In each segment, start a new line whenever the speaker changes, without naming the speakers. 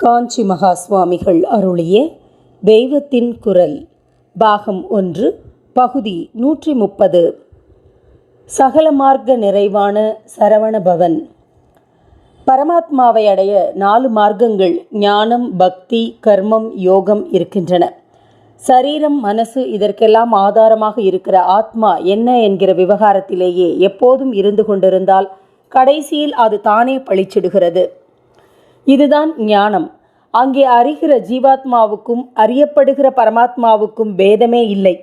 காஞ்சி மகா சுவாமிகள் அருளிய தெய்வத்தின் குரல் பாகம் ஒன்று பகுதி நூற்றி முப்பது சகல மார்க்க நிறைவான சரவண பவன். பரமாத்மாவை அடைய நாலு மார்க்கங்கள் ஞானம் பக்தி கர்மம் யோகம் இருக்கின்றன. சரீரம் மனசு இதற்கெல்லாம் ஆதாரமாக இருக்கிற ஆத்மா என்ன என்கிற விவகாரத்திலேயே எப்போதும் இருந்து கொண்டிருந்தால் கடைசியில் அது தானே பழிச்சிடுகிறது. இதுதான் ஞானம். அங்கே அறிகிற ஜீவாத்மாவுக்கும் அறியப்படுகிற பரமாத்மாவுக்கும் பேதமே இல்லை.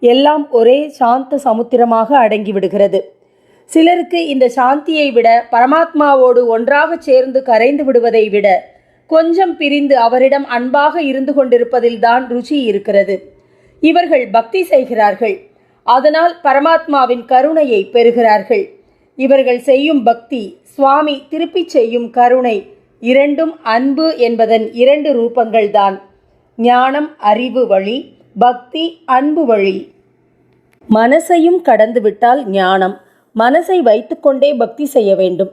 எல்லாம் ஒரே சாந்த சமுத்திரமாக அடங்கிவிடுகிறது. சிலருக்கு இந்த சாந்தியை விட பரமாத்மாவோடு ஒன்றாக சேர்ந்து கரைந்து விடுவதை விட கொஞ்சம் பிரிந்து அவரிடம் அன்பாக இருந்து கொண்டிருப்பதில்தான் ருச்சி இருக்கிறது. இவர்கள் பக்தி செய்கிறார்கள். அதனால் பரமாத்மாவின் கருணையை பெறுகிறார்கள். இவர்கள் செய்யும் பக்தி சுவாமி திருப்பிச் செய்யும் கருணை இரண்டும் அன்பு என்பதன் இரண்டு ரூபங்கள்தான். ஞானம் அறிவு வழி பக்தி அன்பு வழி. மனசையும் கடந்துவிட்டால் ஞானம். மனசை வைத்துக்கொண்டே பக்தி செய்ய வேண்டும்.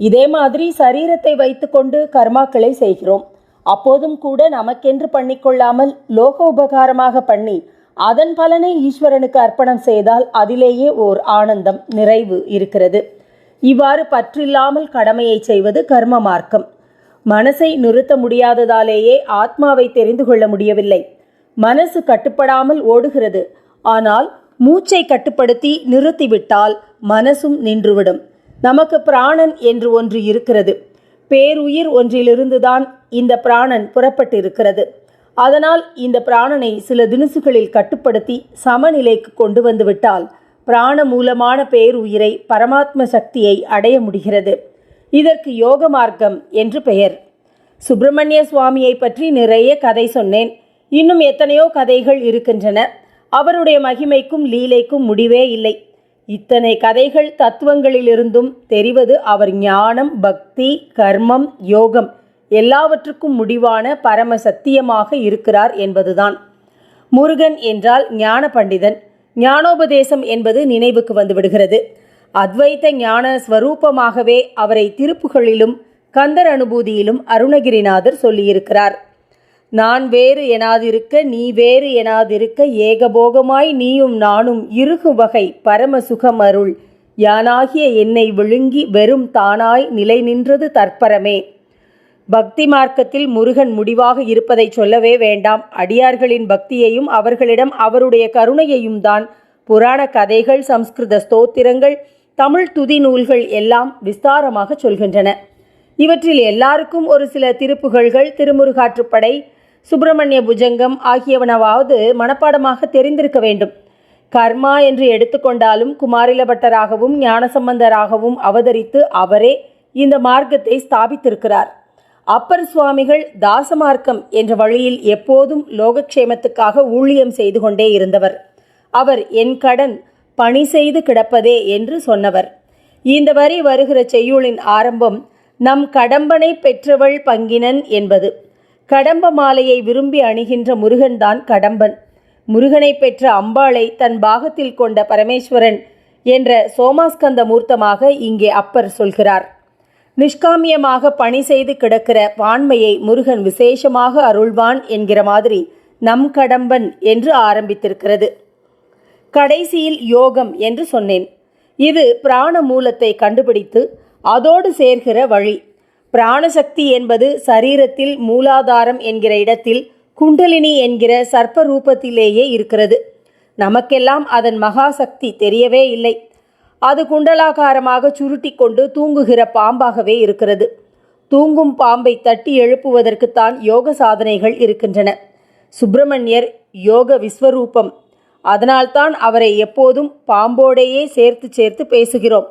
இதே மாதிரி சரீரத்தை வைத்துக்கொண்டு கர்மாக்களை செய்கிறோம். அப்போதும் கூட நமக்கென்று பண்ணிக்கொள்ளாமல் லோக உபகாரமாக பண்ணி அதன் பலனை ஈஸ்வரனுக்கு அர்ப்பணம் செய்தால் அதிலேயே ஓர் ஆனந்தம் நிறைவு இருக்கிறது. இவ்வாறு பற்றில்லாமல் கடமையை செய்வது கர்ம மார்க்கம். மனசை நிறுத்த முடியாததாலேயே ஆத்மாவை தெரிந்து கொள்ள முடியவில்லை. மனசு கட்டுப்படாமல் ஓடுகிறது. ஆனால் மூச்சை கட்டுப்படுத்தி நிறுத்திவிட்டால் மனசும் நின்றுவிடும். நமக்கு பிராணன் என்று ஒன்று இருக்கிறது. பேருயிர் ஒன்றிலிருந்துதான் இந்த பிராணன் புறப்பட்டிருக்கிறது. அதனால் இந்த பிராணனை சில தினுசுகளில் கட்டுப்படுத்தி சமநிலைக்கு கொண்டு வந்துவிட்டால் பிராண மூலமான பேருயிரை பரமாத்ம சக்தியை அடைய முடிகிறது. இதற்கு யோக மார்க்கம் என்று பெயர். சுப்பிரமணிய சுவாமியை பற்றி நிறைய கதை சொன்னேன். இன்னும் எத்தனையோ கதைகள் இருக்கின்றன. அவருடைய மகிமைக்கும் லீலைக்கும் முடிவே இல்லை. இத்தனை கதைகள் தத்துவங்களிலிருந்தும் தெரிவது அவர் ஞானம் பக்தி கர்மம் யோகம் எல்லாவற்றுக்கும் முடிவான பரம சத்தியமாக இருக்கிறார் என்பதுதான். முருகன் என்றால் ஞான பண்டிதன். ஞானோபதேசம் என்பது நினைவுக்கு வந்துவிடுகிறது அத்வைத்த ஞான ஸ்வரூபமாகவே அவரை திருப்புகளிலும் கந்தர் அனுபூதியிலும் அருணகிரிநாதர் சொல்லியிருக்கிறார். நான் வேறு எனாதிருக்க நீ வேறு எனாதிருக்க ஏகபோகமாய் நீயும் நானும் இருகு வகை பரம சுகமருள் யானாகிய என்னை விழுங்கி வெறும் தானாய் நிலை நின்றது தற்பரமே. பக்தி மார்க்கத்தில் முருகன் முடிவாக இருப்பதை சொல்லவே வேண்டாம். அடியார்களின் பக்தியையும் அவர்களிடம் அவருடைய கருணையையும் தான் புராண கதைகள் சம்ஸ்கிருத ஸ்தோத்திரங்கள் தமிழ் துதி நூல்கள் எல்லாம் விஸ்தாரமாக சொல்கின்றன. இவற்றில் எல்லாருக்கும் ஒரு சில திருப்புகழ்கள் திருமுருகாற்றுப்படை சுப்பிரமணிய புஜங்கம் ஆகியவனவாவது மனப்பாடமாக தெரிந்திருக்க வேண்டும். கர்மா என்று எடுத்துக்கொண்டாலும் குமாரிலபட்டராகவும் ஞானசம்பந்தராகவும் அவதரித்து அவரே இந்த மார்க்கத்தை ஸ்தாபித்திருக்கிறார். அப்பர் சுவாமிகள் தாசமார்க்கம் என்ற வழியில் எப்போதும் லோகக்ஷேமத்துக்காக ஊழியம் செய்து கொண்டே இருந்தவர். அவர் என் கடன் பணி செய்து கிடப்பதே என்று சொன்னவர். இந்த வரி வருகிற செய்யுளின் ஆரம்பம் நம் கடம்பனை பெற்றவள் பங்கினன் என்பது. கடம்ப மாலையை விரும்பி அணுகின்ற முருகன்தான் கடம்பன். முருகனை பெற்ற அம்பாளை தன் பாகத்தில் கொண்ட பரமேஸ்வரன் என்ற சோமாஸ்கந்த மூர்த்தமாக இங்கே அப்பர் சொல்கிறார். நிஷ்காமியமாக பணி செய்து கிடக்கிற பான்மையை முருகன் விசேஷமாக அருள்வான் என்கிற மாதிரி நம் கடம்பன் என்று ஆரம்பித்திருக்கிறது. கடைசியில் யோகம் என்று சொன்னேன். இது பிராண மூலத்தை கண்டுபிடித்து அதோடு சேர்கிற வழி. பிராணசக்தி என்பது சரீரத்தில் மூலாதாரம் என்கிற இடத்தில் குண்டலினி என்கிற சர்ப்ப ரூபத்திலேயே இருக்கிறது. நமக்கெல்லாம் அதன் மகாசக்தி தெரியவே இல்லை. அது குண்டலாகாரமாக சுருட்டி கொண்டு தூங்குகிற பாம்பாகவே இருக்கிறது. தூங்கும் பாம்பை தட்டி எழுப்புவதற்குத்தான் யோக சாதனைகள் இருக்கின்றன. சுப்பிரமணியர் யோக விஸ்வரூபம். அதனால்தான் அவரை எப்போதும் பாம்போடையே சேர்த்து சேர்த்து பேசுகிறோம்.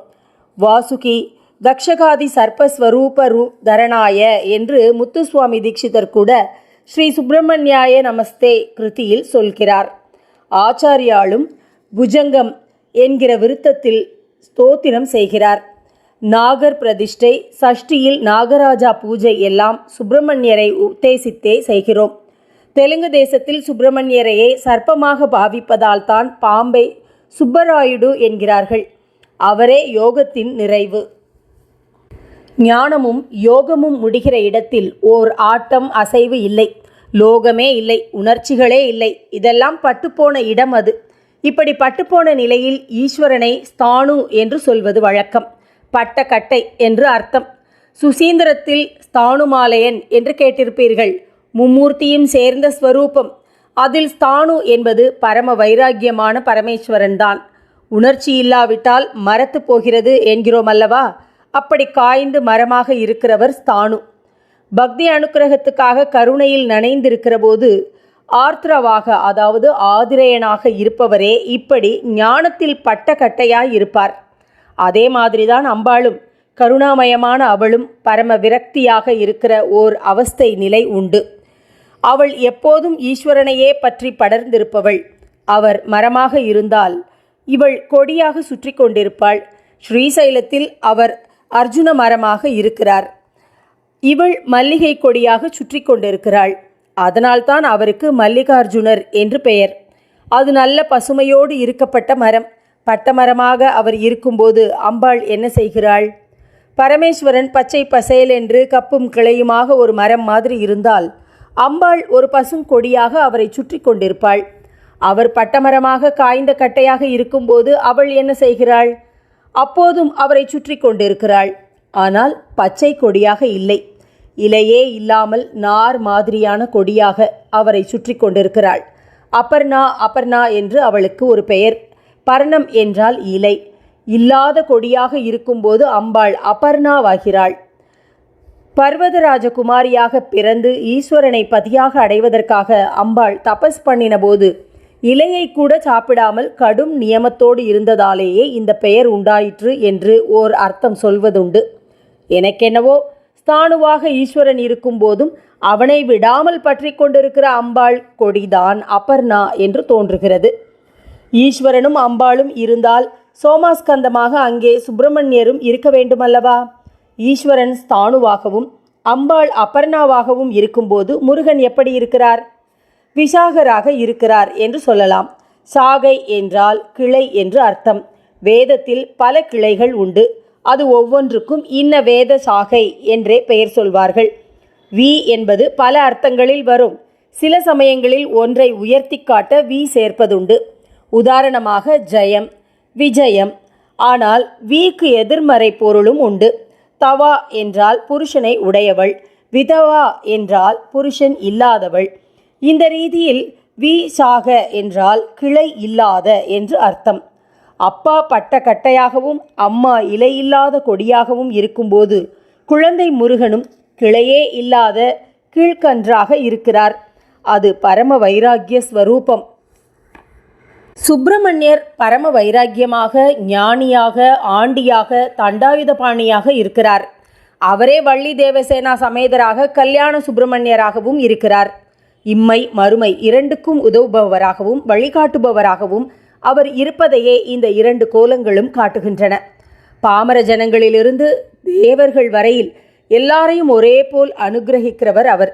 வாசுகி தக்ஷகாதி சர்ப்பஸ்வரூப ரூ தரணாய என்று முத்துசுவாமி தீட்சிதர் கூட ஸ்ரீ சுப்பிரமணியாய நமஸ்தே கிருதியில் சொல்கிறார். ஆச்சாரியாலும் புஜங்கம் என்கிற விருத்தத்தில் ஸ்தோத்திரம் செய்கிறார். நாகர் பிரதிஷ்டை சஷ்டியில் நாகராஜா பூஜை எல்லாம் சுப்பிரமணியரை உத்தேசித்தே செய்கிறோம். தெலுங்கு தேசத்தில் சுப்பிரமணியரையே சர்ப்பமாக பாவிப்பதால் தான் பாம்பை சுப்பராயுடு என்கிறார்கள். அவரே யோகத்தின் நிறைவு. ஞானமும் யோகமும் முடிகிற இடத்தில் ஓர் ஆட்டம் அசைவு இல்லை. லோகமே இல்லை உணர்ச்சிகளே இல்லை. இதெல்லாம் பட்டுப்போன இடம் அது. இப்படி பட்டுப்போன நிலையில் ஈஸ்வரனை ஸ்தானு என்று சொல்வது வழக்கம். பட்ட கட்டை என்று அர்த்தம். சுசீந்திரத்தில் ஸ்தானுமாலயன் என்று கேட்டிருப்பீர்கள். மும்மூர்த்தியும் சேர்ந்த ஸ்வரூபம். அதில் ஸ்தானு என்பது பரம வைராக்கியமான பரமேஸ்வரன் தான். உணர்ச்சி இல்லாவிட்டால் மரத்து போகிறது என்கிறோம் அல்லவா? அப்படி காய்ந்து மரமாக இருக்கிறவர் ஸ்தானு. பக்தி அனுக்கிரகத்துக்காக கருணையில் நனைந்திருக்கிற போது ஆர்த்ரவாக அதாவது ஆதிரேயனாக இருப்பவரே இப்படி ஞானத்தில் பட்ட கட்டையாய் இருப்பார். அதே மாதிரிதான் அம்பாளும் கருணாமயமான அவளும் பரம விரக்தியாக இருக்கிற ஓர் அவஸ்தை நிலை உண்டு. அவள் எப்போதும் ஈஸ்வரனையே பற்றி படர்ந்திருப்பவள். அவர் மரமாக இருந்தால் இவள் கொடியாக சுற்றி கொண்டிருப்பாள். ஸ்ரீசைலத்தில் அவர் அர்ஜுன மரமாக இருக்கிறார். இவள் மல்லிகை கொடியாக சுற்றி கொண்டிருக்கிறாள். அதனால்தான் அவருக்கு மல்லிகார்ஜுனர் என்று பெயர். அது நல்ல பசுமையோடு இருக்கப்பட்ட மரம். பட்டமரமாக அவர் இருக்கும்போது அம்பாள் என்ன செய்கிறாள்? பரமேஸ்வரன் பச்சை பசேல் என்று கப்பும் கிளையுமாக ஒரு மரம் மாதிரி இருந்தால் அம்பாள் ஒரு பசும் கொடியாக அவரை சுற்றி கொண்டிருப்பாள். அவர் பட்டமரமாக காய்ந்த கட்டையாக இருக்கும்போது அவள் என்ன செய்கிறாள்? அப்போதும் அவரை சுற்றி கொண்டிருக்கிறாள். ஆனால் பச்சை கொடியாக இல்லை. இலையே இல்லாமல் நார் மாதிரியான கொடியாக அவரை சுற்றி கொண்டிருக்கிறாள். அபர்ணா அபர்ணா என்று அவளுக்கு ஒரு பெயர். பர்ணம் என்றால் இலை. இல்லாத கொடியாக இருக்கும்போது அம்பாள் அபர்ணாவாகிறாள். பர்வதராஜ குமாரியாக பிறந்து ஈஸ்வரனை பதியாக அடைவதற்காக அம்பாள் தபஸ் பண்ணினபோது இலையை கூட சாப்பிடாமல் கடும் நியமத்தோடு இருந்ததாலேயே இந்த பெயர் உண்டாயிற்று என்று ஓர் அர்த்தம் சொல்வதுண்டு. எனக்கென்னவோ ஸ்தானுவாக ஈஸ்வரன் இருக்கும்போதும் அவனை விடாமல் பற்றி கொண்டிருக்கிற அம்பாள் கொடிதான் அபர்ணா என்று தோன்றுகிறது. ஈஸ்வரனும் அம்பாளும் இருந்தால் சோமாஸ்கந்தமாக அங்கே சுப்பிரமணியரும் இருக்க வேண்டுமல்லவா? ஈஸ்வரன் ஸ்தானுவாகவும் அம்பாள் அபர்ணாவாகவும் இருக்கும்போது முருகன் எப்படி இருக்கிறார்? விசாகராக இருக்கிறார் என்று சொல்லலாம். சாகை என்றால் கிளை என்று அர்த்தம். வேதத்தில் பல கிளைகள் உண்டு. அது ஒவ்வொன்றுக்கும் இன்ன வேத சாகை என்றே பெயர் சொல்வார்கள். வி என்பது பல அர்த்தங்களில் வரும். சில சமயங்களில் ஒன்றை உயர்த்தி காட்ட வி சேர்ப்பதுண்டு. உதாரணமாக ஜெயம் விஜயம். ஆனால் வீக்கு எதிர்மறை பொருளும் உண்டு. தவா என்றால் புருஷனை உடையவள் விதவா என்றால் புருஷன் இல்லாதவள். இந்த ரீதியில் வி சாக என்றால் கிளை இல்லாத என்று அர்த்தம். அப்பா பட்ட கட்டையாகவும் அம்மா இலையில்லாத கொடியாகவும் இருக்கும்போது குழந்தை முருகனும் கிளையே இல்லாத கீழ்கன்றாக இருக்கிறார். அது பரம வைராக்கிய ஸ்வரூபம். சுப்பிரமணியர் பரம வைராக்கியமாக ஞானியாக ஆண்டியாக தண்டாயுதபாணியாக இருக்கிறார். அவரே வள்ளி தேவசேனா சமேதராக கல்யாண சுப்பிரமணியராகவும் இருக்கிறார். இம்மை மறுமை இரண்டுக்கும் உதவுபவராகவும் வழிகாட்டுபவராகவும் அவர் இருப்பதையே இந்த இரண்டு கோலங்களும் காட்டுகின்றன. பாமர ஜனங்களிலிருந்து தேவர்கள் வரையில் எல்லாரையும் ஒரே போல் அனுகிரகிக்கிறவர் அவர்.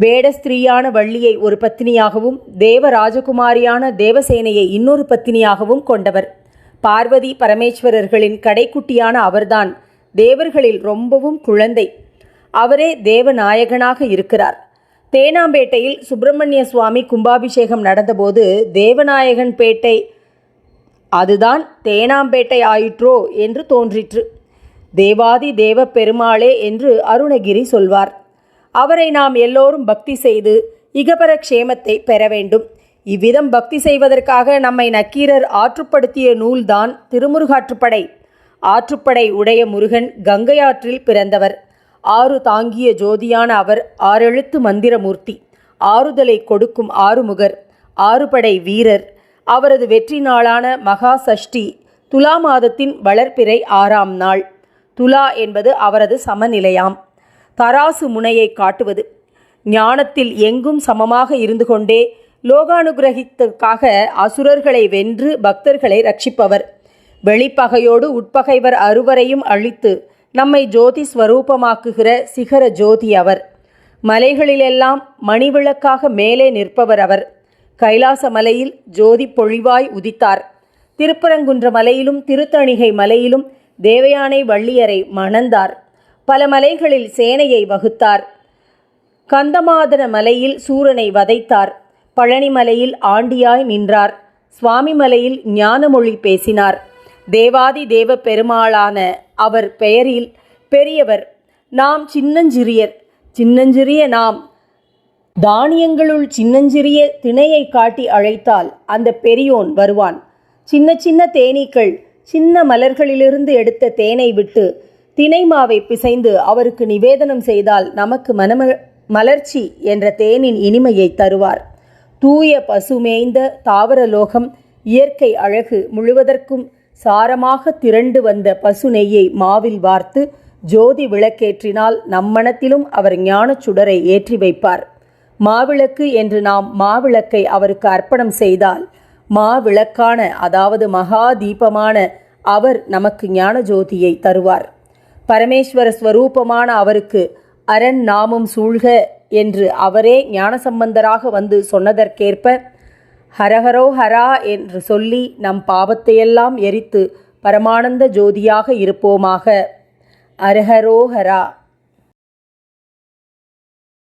வேடஸ்திரீயான வள்ளியை ஒரு பத்தினியாகவும் தேவ ராஜகுமாரியான தேவசேனையை இன்னொரு பத்தினியாகவும் கொண்டவர். பார்வதி பரமேஸ்வரர்களின் கடைக்குட்டியான அவர்தான் தேவர்களில் ரொம்பவும் குழந்தை. அவரே தேவநாயகனாக இருக்கிறார். தேனாம்பேட்டையில் சுப்பிரமணிய சுவாமி கும்பாபிஷேகம் நடந்தபோது தேவநாயகன் பேட்டை அதுதான் தேனாம்பேட்டை ஆயிற்றோ? என்று தோன்றிற்று. தேவாதி தேவ பெருமாளே என்று அருணகிரி சொல்வார். அவரை நாம் எல்லோரும் பக்தி செய்து இகபர க்ஷேமத்தை பெற வேண்டும். இவ்விதம் பக்தி செய்வதற்காக நம்மை நக்கீரர் ஆற்றுப்படுத்திய நூல்தான் திருமுருகாற்றுப்படை. ஆற்றுப்படை உடைய முருகன் கங்கை ஆற்றில் பிறந்தவர். ஆறு தாங்கிய ஜோதியான அவர் ஆறெழுத்து மந்திரமூர்த்தி. ஆறுதலை கொடுக்கும் ஆறுமுகர். ஆறுபடை வீரர். அவரது வெற்றி நாளான மகா சஷ்டி துலா மாதத்தின் வளர்ப்பிறை ஆறாம் நாள். துலா என்பது அவரது சமநிலையாம். தராசு முனையை காட்டுவது. ஞானத்தில் எங்கும் சமமாக இருந்து கொண்டே லோகானுகிரகித்துக்காக அசுரர்களை வென்று பக்தர்களை ரட்சிப்பவர். வெளிப்பகையோடு உட்பகைவர் அறுவரையும் அழித்து நம்மை ஜோதி ஸ்வரூபமாக்குகிற சிகர ஜோதி அவர். மலைகளிலெல்லாம் மணிவிளக்காக மேலே நிற்பவர் அவர். கைலாச மலையில் ஜோதி பொழிவாய் உதித்தார். திருப்பரங்குன்ற மலையிலும் திருத்தணிகை மலையிலும் தேவயானை வள்ளியரை மணந்தார். பல மலைகளில் சேனையை வகுத்தார். கந்தமாதன மலையில் சூரனை வதைத்தார். பழனிமலையில் ஆண்டியாய் நின்றார். சுவாமிமலையில் ஞானமொழி பேசினார். தேவாதி தேவ பெருமாளான அவர் பெயரில் பெரியவர் நாம் சின்னஞ்சிறியர் சின்னஞ்சிறிய நாம். தானியங்களுள் சின்னஞ்சிறிய திணையை காட்டி அழைத்தால் அந்த பெரியோன் வருவான். சின்ன சின்ன தேனீக்கள் சின்ன மலர்களிலிருந்து எடுத்த தேனை விட்டு தினைமாவை பிசைந்து அவருக்கு நிவேதனம் செய்தால் நமக்கு மனம மலர்ச்சி என்ற தேனின் இனிமையை தருவார். தூய பசுமேய்ந்த தாவரலோகம் இயற்கை அழகு முழுவதற்கும் சாரமாக திரண்டு வந்த பசு நெய்யை மாவில் வார்த்து ஜோதி விளக்கேற்றினால் நம்மனத்திலும் அவர் ஞானச் சுடரை ஏற்றி வைப்பார். மாவிளக்கு என்று நாம் மாவிளக்கை அவருக்கு அர்ப்பணம் செய்தால் மாவிளக்கான அதாவது மகா தீபமான அவர் நமக்கு ஞான ஜோதியை தருவார். பரமேஸ்வர ஸ்வரூபமான அவருக்கு அரண் நாமம் சூழ்க என்று அவரே ஞானசம்பந்தராக வந்து சொன்னதற்கேற்ப ஹரஹரோ ஹரா என்று சொல்லி நம் பாவத்தையெல்லாம் எரித்து பரமானந்த ஜோதியாக இருப்போமாக. அரஹரோ ஹரா